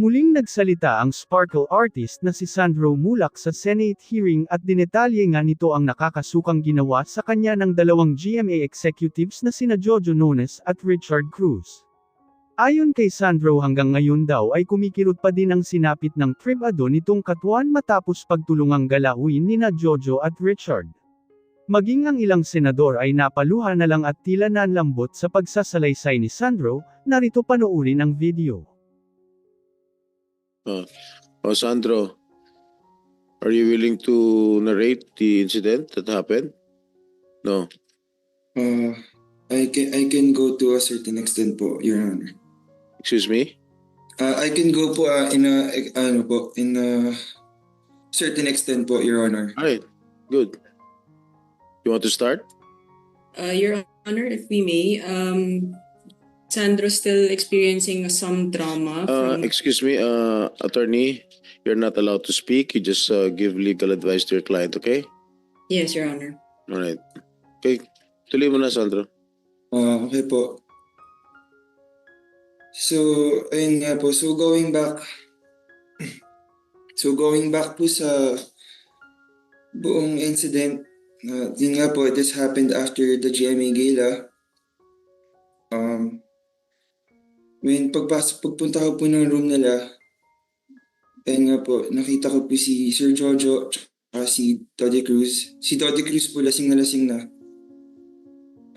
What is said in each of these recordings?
Muling nagsalita ang sparkle artist na si Sandro Mulak sa Senate hearing at dinetalye nga nito ang nakakasukang ginawa sa kanya ng dalawang GMA executives na sina Jojo Nones at Richard Cruz. Ayon kay Sandro hanggang ngayon daw ay kumikirot pa din ang sinapit ng privado nitong katuan matapos pagtulungang galawin nina Jojo at Richard. Maging ang ilang senador ay napaluha na lang at tila nanlambot sa pagsasalaysay ni Sandro, narito panoorin ang video. Oh, Sandro, are you willing to narrate the incident that happened? No. Uh, I can I can go to a certain extent po, Your Honor. Excuse me? Uh, I can go po uh, in a ano po in a certain extent po, Your Honor. All right. Good. You want to start? Uh, Your Honor, if we may, um, Sandro still experiencing some trauma Uh, from excuse me, uh, attorney, you're not allowed to speak. You just uh, give legal advice to your client, okay? Yes, Your Honor. All right. Okay. Tuloy mo na, Sandro. Uh, okay po. So, ayun nga po. So, going back. So, going back po sa buong incident. Uh, yun nga po, this happened after the GMA Gala. Um, when pagpasok, pagpunta ko po ng room nila, ayun nga po, nakita ko po si Sir Jojo at si Dodi Cruz. Si Dodi Cruz po lasing na lasing na.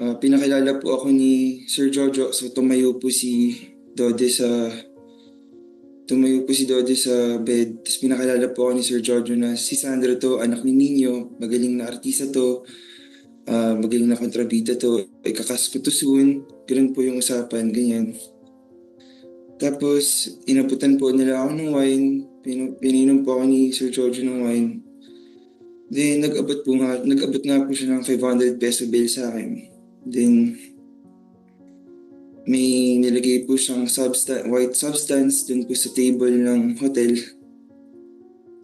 Ah, pinakilala po ako ni Sir Jojo so tumayo po si Dode sa tumayo po si Dode sa bed tapos pinakilala po ako ni Sir Jojo na si Sandro to anak ni Nino magaling na artista to ah, magaling na kontrabida to ikakas ko to soon ganun po yung usapan ganyan tapos inaputan po nila ako ng wine Pinu- pininom po ako ni Sir Jojo ng wine Then, nag-abot po nga, nag-abot nga po siya ng 500 peso bill sa akin. Then, may nilagay po siyang substan- white substance dun po sa table ng hotel.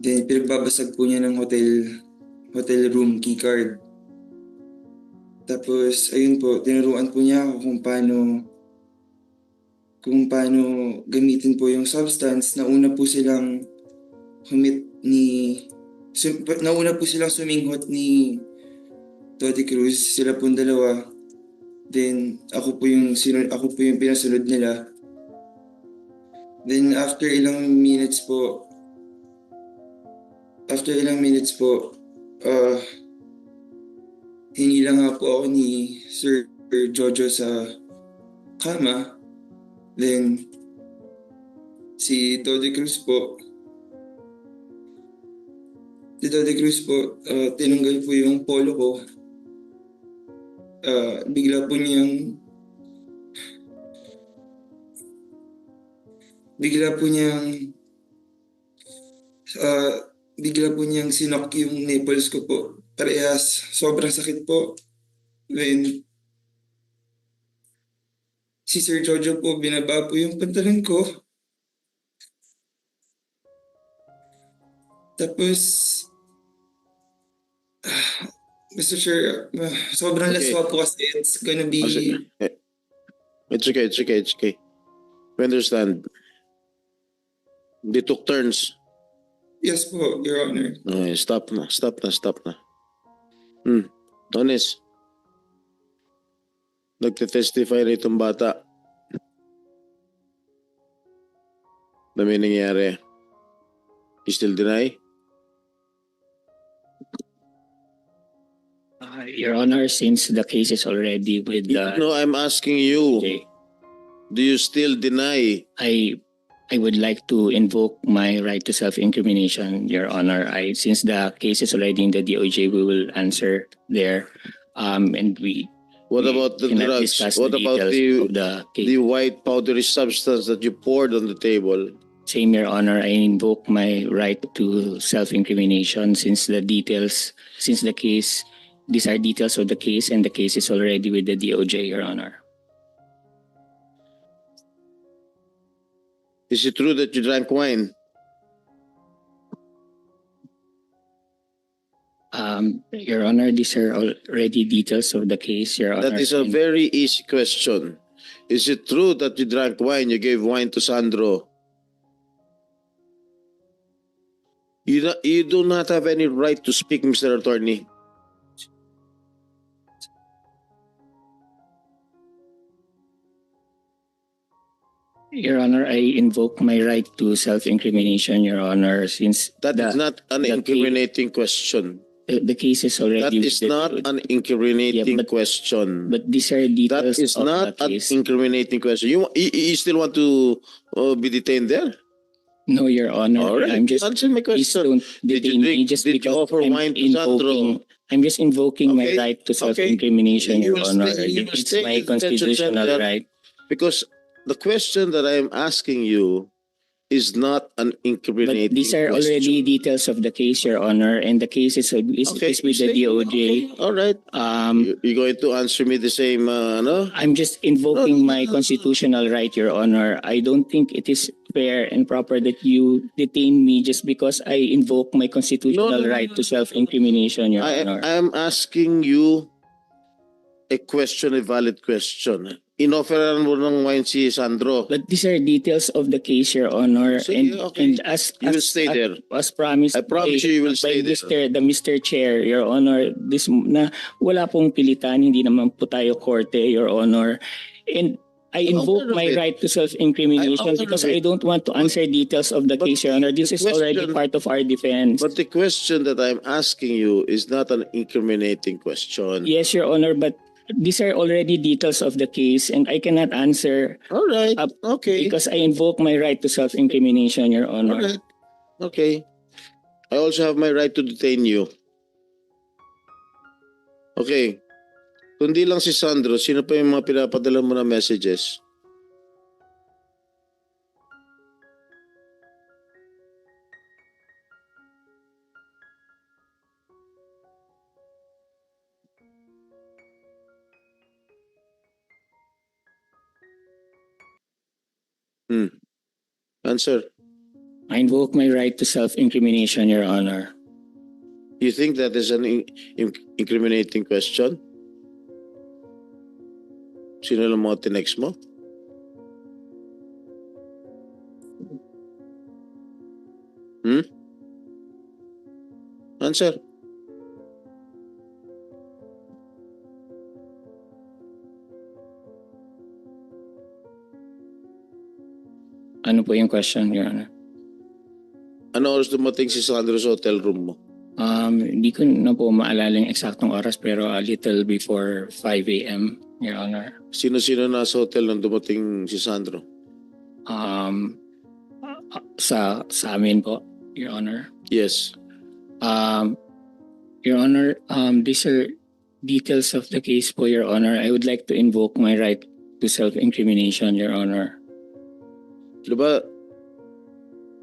Then, pinagbabasag po niya ng hotel, hotel room keycard. Tapos, ayun po, tinuruan po niya ako kung paano kung paano gamitin po yung substance. Nauna po silang humit ni sum, nauna po silang suminghot ni Toti Cruz, sila pong dalawa. Then ako po yung sinun, ako po yung pinasunod nila. Then after ilang minutes po after ilang minutes po uh, hinila nga po ako ni Sir Jojo sa kama. Then si Toti Cruz po si Toti Cruz po uh, tinanggal po yung polo ko ah, bigla po niyang bigla po niyang ah, bigla po niyang sinok yung nipples ko po. Parehas, sobrang sakit po. Then, si Sir Jojo po, binaba po yung pantalon ko. Tapos, ah, Mr. Chair, ah, sobrang Okay. laswa po kasi it's gonna be... It's okay, it's okay, it's okay. We understand. They took turns. Yes po, Your Honor. Okay, stop na, stop na, stop na. Hmm. Honest. Nagte-testify na itong bata. Na may nangyari. You still deny? Uh, Your Honor, since the case is already with the no, I'm asking you. DOJ, Do you still deny? I I would like to invoke my right to self-incrimination, Your Honor. I since the case is already in the DOJ, we will answer there. Um, and we What we about the cannot drugs? discuss What the about details the of the case. the white powdery substance that you poured on the table? Same, Your Honor. I invoke my right to self-incrimination since the details, since the case, these are details of the case, and the case is already with the DOJ, Your Honor. Is it true that you drank wine? Um, Your Honor, these are already details of the case, Your Honor. That is a very easy question. Is it true that you drank wine? You gave wine to Sandro. You, do- you do not have any right to speak, Mr. Attorney. Your Honor, I invoke my right to self-incrimination, Your Honor, since That is the, not an incriminating question. The, the case is already. That is not an incriminating Yeah, but- question. But these are details That is of not the an case. incriminating question. You, you, you still want to uh, be detained there? No, Your Honor, All right, I'm just, answer my please question. don't Did you detain me drink- just did you because offer I'm wine to Sandro? invoking, I'm just invoking my Okay, right to self-incrimination, You Your will Honor. stay- you will It's stay my in detention constitutional center. right. Because the question that I am asking you is not an incriminating But these are question. already details of the case, Your Honor, and the case is, is, Okay, is with the stay- DOJ. All right. Um, You- You're going to answer me the same, uh, no? I'm just invoking my constitutional right, Your Honor. I don't think it is fair and proper that you detain me just because I invoke my constitutional No, no, right to self-incrimination, Your I, Honor. I am asking you a question, a valid question. Inofferan mo ng wine si Sandro. But these are details of the case, Your Honor, Sige, and okay. and as You will as, stay as, there. as promised I promise you, you will by stay there. Mr. the Mr. Chair, Your Honor, this na wala pong pilitan, hindi naman po tayo korte, Your Honor, and I I'm invoke my it. right to self-incrimination because I don't want to answer details of the But case, Your Honor. This is already question- part of our defense. But the question that I'm asking you is not an incriminating question. Yes, Your Honor, but these are already details of the case and I cannot answer All right. Up- Okay. because I invoke my right to self-incrimination, Your All Honor. right. Okay. I also have my right to detain you. Okay. Kundi lang si Sandro, sino pa yung mga pinapadala mo na messages? Answer. I invoke my right to self-incrimination, Your Honor. You think that is an in- in- incriminating question? Sino lang mga tinext mo? Hmm? Answer. Ano po yung question, Your Honor? Ano oras dumating si Sandro sa hotel room mo? Um, hindi ko na po maalala yung eksaktong oras pero a little before 5 a.m., Your Honor. Sino-sino nasa hotel nang dumating si Sandro? Um, sa sa amin po, Your Honor. Yes. Um, Your Honor, um, these are details of the case po, Your Honor. I would like to invoke my right to self-incrimination, Your Honor. Diba?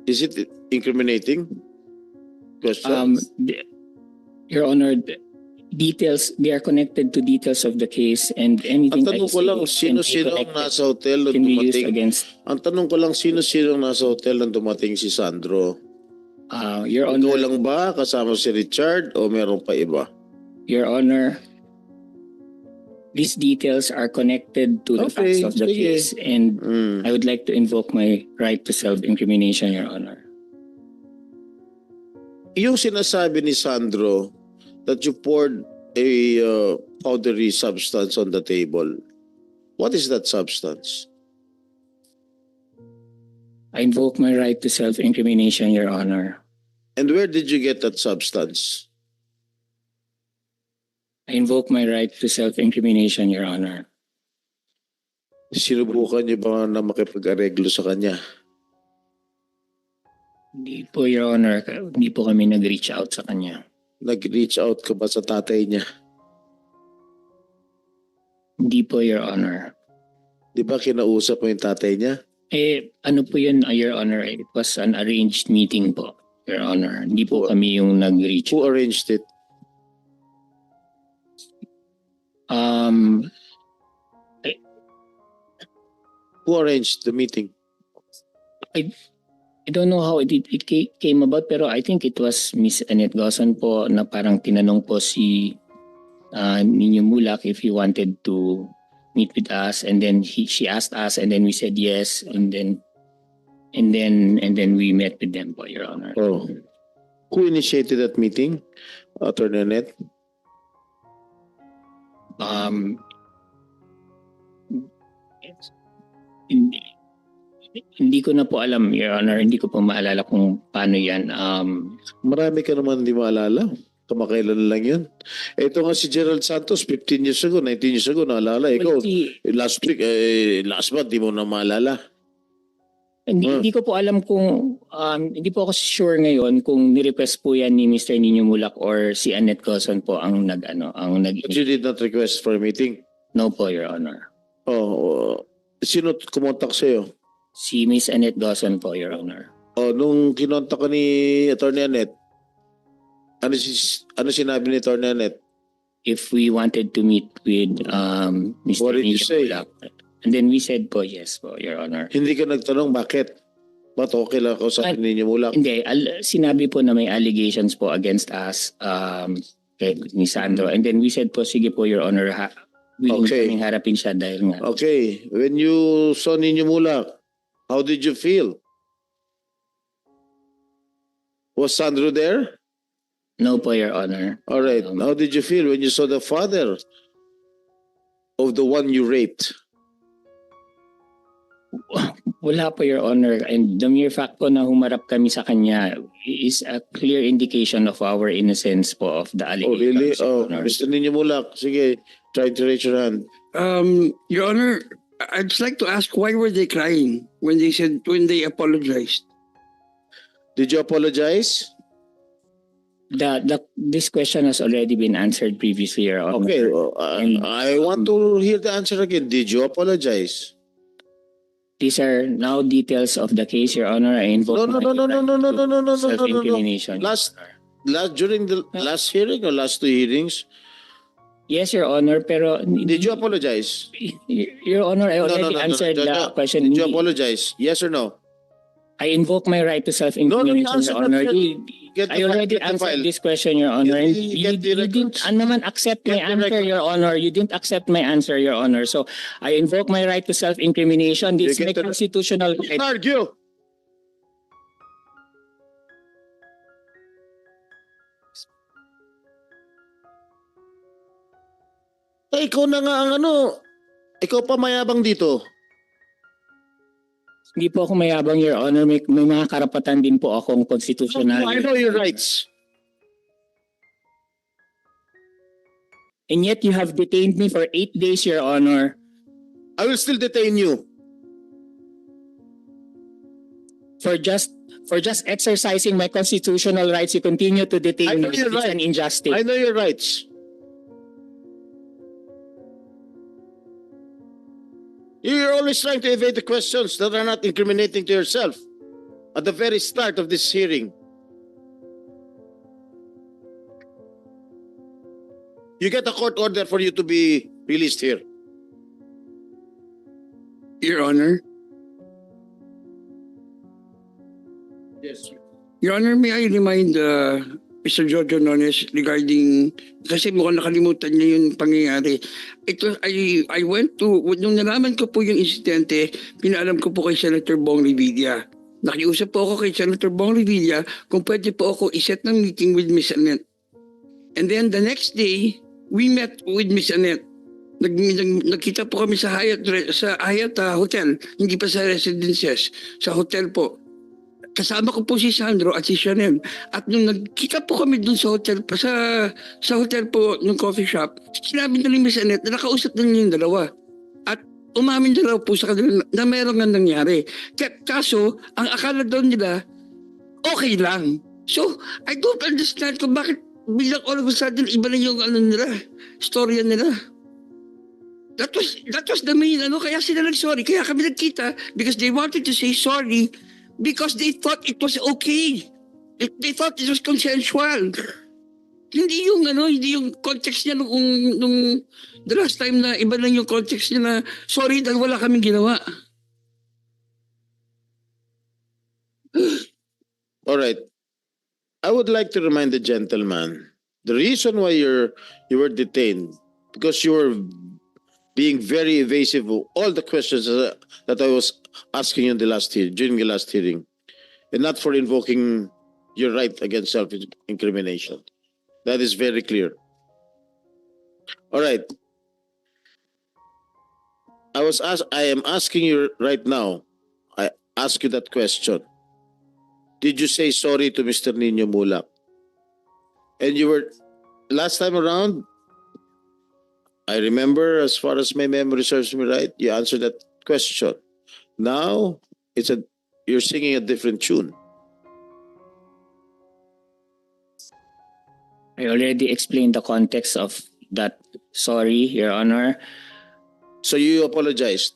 Is it incriminating? Question? Um, Your Honor, details, they are connected to details of the case and anything Ang tanong I ko lang, sino-sino ang nasa hotel used dumating? against, Ang tanong ko lang, sino-sino ang nasa hotel nang dumating si Sandro? uh, Your Ikaw Honor, lang ba kasama si Richard o meron pa iba? Your Honor, these details are connected to the Okay, facts of the sige. case and Mm. I would like to invoke my right to self-incrimination, Your Honor. Yung sinasabi ni Sandro that you poured a uh, powdery substance on the table. What is that substance? I invoke my right to self-incrimination, Your Honor. And where did you get that substance? I invoke my right to self-incrimination, Your Honor. Sinubukan niyo ba na makipag-areglo sa kanya? Hindi po, Your Honor. Hindi po kami nag-reach out sa kanya. Nag-reach out ka ba sa tatay niya? Hindi po, Your Honor. Di ba kinausap mo yung tatay niya? Eh, ano po yun, Your Honor? It was an arranged meeting po, Your Honor. Hindi po kami yung nag-reach. Who arranged it? Um, Who arranged the meeting? I don't know how it, it ca- came about pero I think it was Miss Annette Gawson po na parang tinanong po si uh, Ninyo Mulak if he wanted to meet with us and then he, she asked us and then we said yes and then and then and then we met with them po your honor. Oh. Who initiated that meeting? Attorney Annette? Um, hindi, hindi ko na po alam, Your Honor. Hindi ko po maalala kung paano yan. Um, Marami ka naman hindi maalala. Kamakailan lang yun. Ito nga si Gerald Santos, 15 years ago, 19 years ago, naalala. Ikaw, last week, eh, last month, di mo na maalala. Hindi, Hmm. hindi ko po alam kung, um, hindi po ako sure ngayon kung ni-request po yan ni Mr. Nino Mulak or si Annette Coson po ang nag, ano, ang nag, But you did not request for a meeting. no po, Your Honor. Oh, uh, sino kumontak sa'yo? Si Miss Annette Dawson po, Your Honor. Oh, nung kinontak ka ni Attorney Annette, ano, si, ano sinabi ni Attorney Annette? If we wanted to meet with um, Mr. What did you Nino say? Mulak. And then we said po, yes po, Your Honor. Hindi ka nagtanong bakit? Ba't okay lang ako sa ninyo mula? Hindi, al- sinabi po na may allegations po against us um, kay ni Sandro. And then we said po, sige po, Your Honor, ha, willing Okay. kaming harapin siya dahil nga. Okay, when you saw Ninyo Mulak, how did you feel? Was Sandro there? No po, Your Honor. All right. Um, How did you feel when you saw the father of the one you raped? Wala po, Your Honor. And the mere fact po na humarap kami sa kanya is a clear indication of our innocence po of the Oh, allegations. really? Your Oh, Honor. Mr. Ninyo Mulak, sige, try to raise your hand. Um, Your Honor, I- I'd just like to ask why were they crying when they said when they apologized? Did you apologize? The, the, this question has already been answered previously, Your Honor. Okay, uh, And- I want to hear the answer again. Did you apologize? These are now details of the case, Your Honor. I invoke No, no, my no, no, no, no, no, no, no, no, no, no, no, no. Self-incrimination. Last, last during the last hearing or last two hearings, Yes, Your Honor, pero... did you apologize? Your Honor, I No, no, already no, no, answered no, the no. question. Did you Hindi- apologize? Yes or no? I invoke my right to No, no, self-incrimination, you answered Your Honor. that. You- Get I the, already get the answered file. this question, Your Honor. And the- you, get the you didn't records. ano man accept my Get the answer, records. Your Honor. You didn't accept my answer, Your Honor. So I invoke my right to self-incrimination. This is You my get the- constitutional right. Argue. Eh, ikaw na nga ang ano, ikaw pa mayabang dito. Hindi po ako mayabang, Your Honor. May, may mga karapatan din po akong constitutional. I know your rights. And yet you have detained me for eight days, Your Honor. I will still detain you. For just for just exercising my constitutional rights, you continue to detain me. It's right. an injustice. I know your rights. You're always trying to evade the questions that are not incriminating to yourself at the very start of this hearing. You get a court order for you to be released here. Your Honor, Yes. Your Honor, may I remind uh, Mr. Jojo Nones regarding, kasi mukhang nakalimutan niya yung pangyayari. Ito, I, I went to, nung nalaman ko po yung insidente, pinaalam ko po kay Senator Bong Revilla. Nakiusap po ako kay Senator Bong Revilla kung pwede po ako iset ng meeting with Miss Annette. And then the next day, we met with Miss Annette. Nag, nag, nagkita po kami sa Hyatt, sa Hyatt ah, Hotel, hindi pa sa residences, sa hotel po kasama ko po si Sandro at si Chanel. At nung nagkita po kami dun sa hotel, pa sa, sa hotel po, nung coffee shop, sinabi na ni Miss Annette na nakausap na niya yung dalawa. At umamin na raw po sa kanila na meron nga nangyari. Kaso, ang akala daw nila, okay lang. So, I don't understand kung bakit bilang all of a sudden iba na yung ano nila, storya nila. That was, that was the main ano, kaya sila nag-sorry. Kaya kami nagkita because they wanted to say sorry because they thought it was okay. They thought it was consensual. Hindi yung ano, hindi yung context niya nung, nung the last time na iba lang yung context niya na sorry dahil wala kaming ginawa. All right. I would like to remind the gentleman the reason why you're you were detained because you were being very evasive of all the questions that, I was asking you in the last hearing during the last hearing, and not for invoking your right against self-incrimination. That is very clear. All right. I was ask, I am asking you right now. I ask you that question. Did you say sorry to Mr. Nino Mulak? And you were last time around. I remember, as far as my memory serves me right, you answered that question. Now it's a you're singing a different tune. I already explained the context of that. Sorry, Your Honor. So you apologized.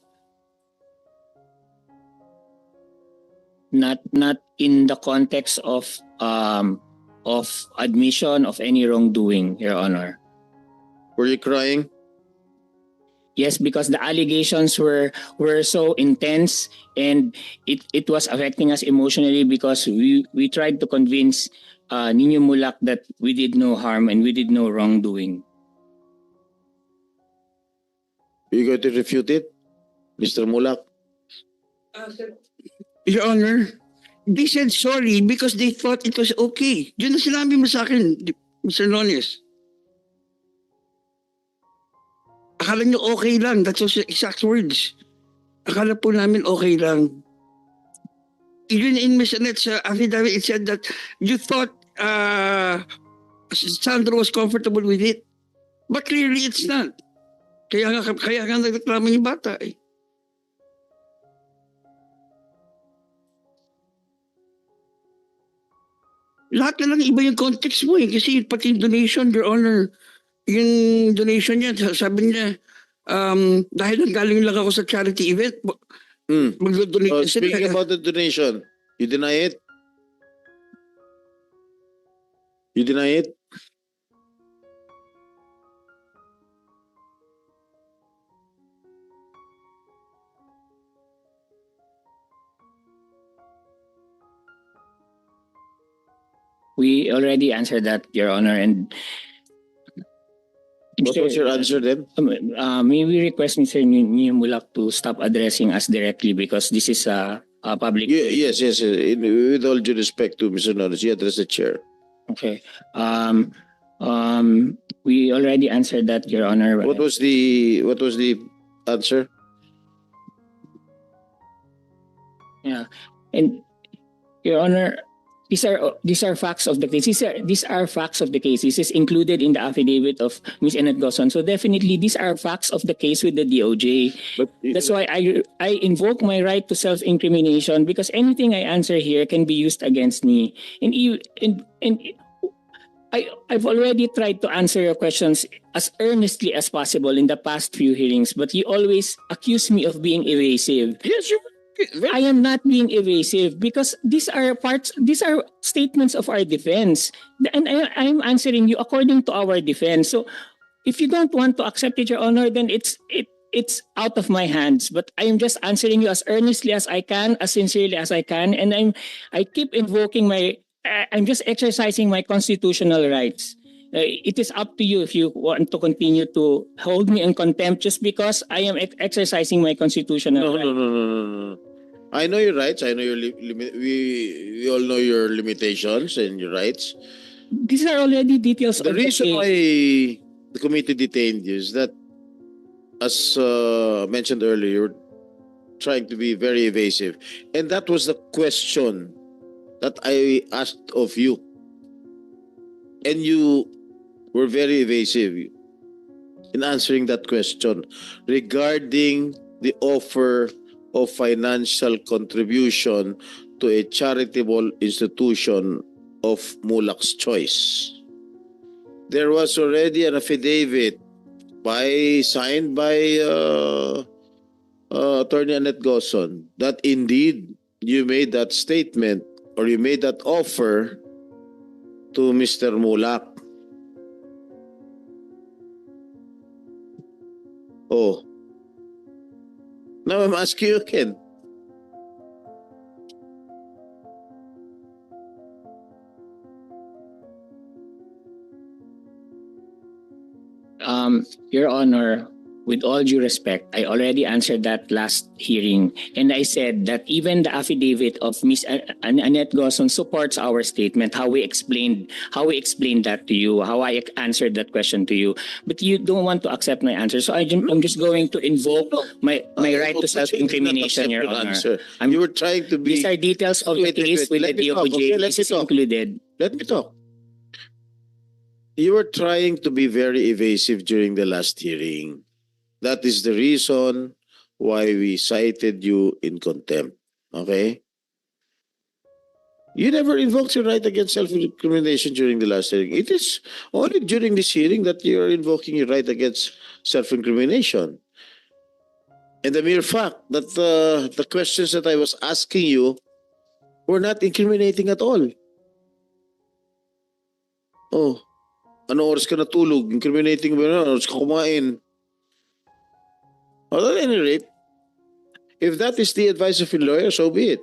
Not not in the context of um of admission of any wrongdoing, Your Honor. Were you crying? Yes, because the allegations were were so intense and it, it was affecting us emotionally because we, we tried to convince uh, Nino Mulak that we did no harm and we did no wrongdoing. You going to refute it, Mr. Mulak? Your Honor, they said sorry because they thought it was okay. Yun ang sinabi mo sa akin, Mr. Nones. Akala nyo okay lang. That's the exact words. Akala po namin okay lang. Even in Ms. Annette's uh, affidavit, it said that you thought uh, Sandro was comfortable with it. But clearly it's not. Kaya nga, kaya nga nagreklamo yung bata eh. lahat na lang iba yung context mo eh. Kasi pati donation, Your Honor, yung donation niya, sabi niya, um, dahil galing lang ako sa charity event, Hmm. mag-donate Uh, na sila. speaking about the donation, you deny it? You deny it? We already answered that, Your Honor, and What was your answer then? Um, uh, may we request Mr. Nino to stop addressing us directly because this is a, a public. Ye- Yes, yes. uh, in- With all due respect to Mr. Norris, you address the chair. Okay. Um, um, we already answered that, Your Honor. What was the what was the answer? Yeah. And Your Honor, these are these are facts of the case. These are these are facts of the case. This is included in the affidavit of Ms. Annette Gosson. So definitely these are facts of the case with the DOJ. But That's why I I invoke my right to self-incrimination because anything I answer here can be used against me. And you and and I I've already tried to answer your questions as earnestly as possible in the past few hearings, but you always accuse me of being evasive. Yes, you I am not being evasive because these are parts, these are statements of our defense. And I, I'm answering you according to our defense. So if you don't want to accept it, Your Honor, then it's it it's out of my hands. But I am just answering you as earnestly as I can, as sincerely as I can, and I'm I keep invoking my I'm just exercising my constitutional rights. Uh, it is up to you if you want to continue to hold me in contempt just because I am ex- exercising my constitutional no, rights. no, no, no, no, no. I know your rights. I know your li- we we all know your limitations and your rights. These are already details The reason the why the committee detained you is that, as uh, mentioned earlier, you're trying to be very evasive, and that was the question that I asked of you, and you were very evasive in answering that question regarding the offer of financial contribution to a charitable institution of Mulak's choice there was already an affidavit by signed by uh, uh, Attorney Annette Gosson that indeed you made that statement or you made that offer to Mr. Mulak. Oh. Now I'm asking you again. Um, Your Honor, with all due respect, I already answered that last hearing, and I said that even the affidavit of Miss An- An- Annette Gosson supports our statement, how we explained, how we explained that to you, how I answered that question to you. But you don't want to accept my answer, so I I'm just going to invoke my my right to self-incrimination, Your Honor. I'm- You were trying to be. These are details of the case with the DOJ. okay? Is included. Let me talk. You were trying to be very evasive during the last hearing. That is the reason why we cited you in contempt. Okay? You never invoked your right against self-incrimination during the last hearing. It is only during this hearing that you are invoking your right against self-incrimination. And the mere fact that uh, the questions that I was asking you were not incriminating at all. Oh, ano oras ka natulog? Incriminating ba na? Ano oras ka kumain? Well, at any rate, if that is the advice of your lawyer, so be it.